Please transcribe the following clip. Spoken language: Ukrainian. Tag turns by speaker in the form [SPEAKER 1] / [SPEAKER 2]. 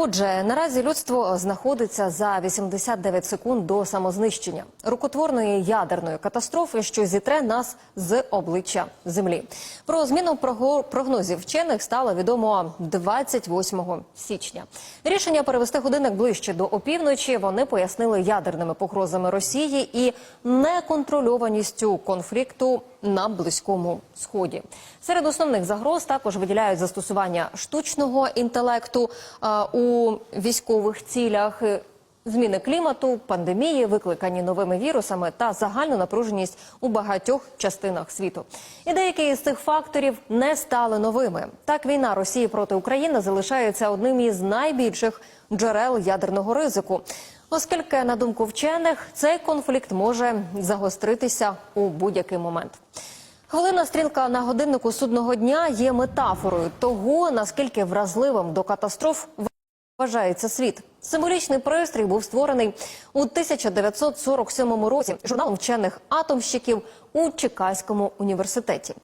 [SPEAKER 1] Отже, наразі людство знаходиться за 89 секунд до самознищення рукотворної ядерної катастрофи, що зітре нас з обличчя землі. Про зміну прогнозів вчених стало відомо 28 січня. Рішення перевести годинник ближче до опівночі вони пояснили ядерними погрозами Росії і неконтрольованістю конфлікту на близькому сході. Серед основних загроз також виділяють застосування штучного інтелекту а, у військових цілях. е, Зміни клімату, пандемії, викликані новими вірусами та загальну напруженість у багатьох частинах світу. І деякі з цих факторів не стали новими. Так, війна Росії проти України залишається одним із найбільших джерел ядерного ризику. Оскільки, на думку вчених, цей конфлікт може загостритися у будь-який момент. Хвилина стрілка на годиннику судного дня є метафорою того, наскільки вразливим до катастроф вважається світ. Символічний пристрій був створений у 1947 році журналом вчених атомщиків у Чикаському університеті.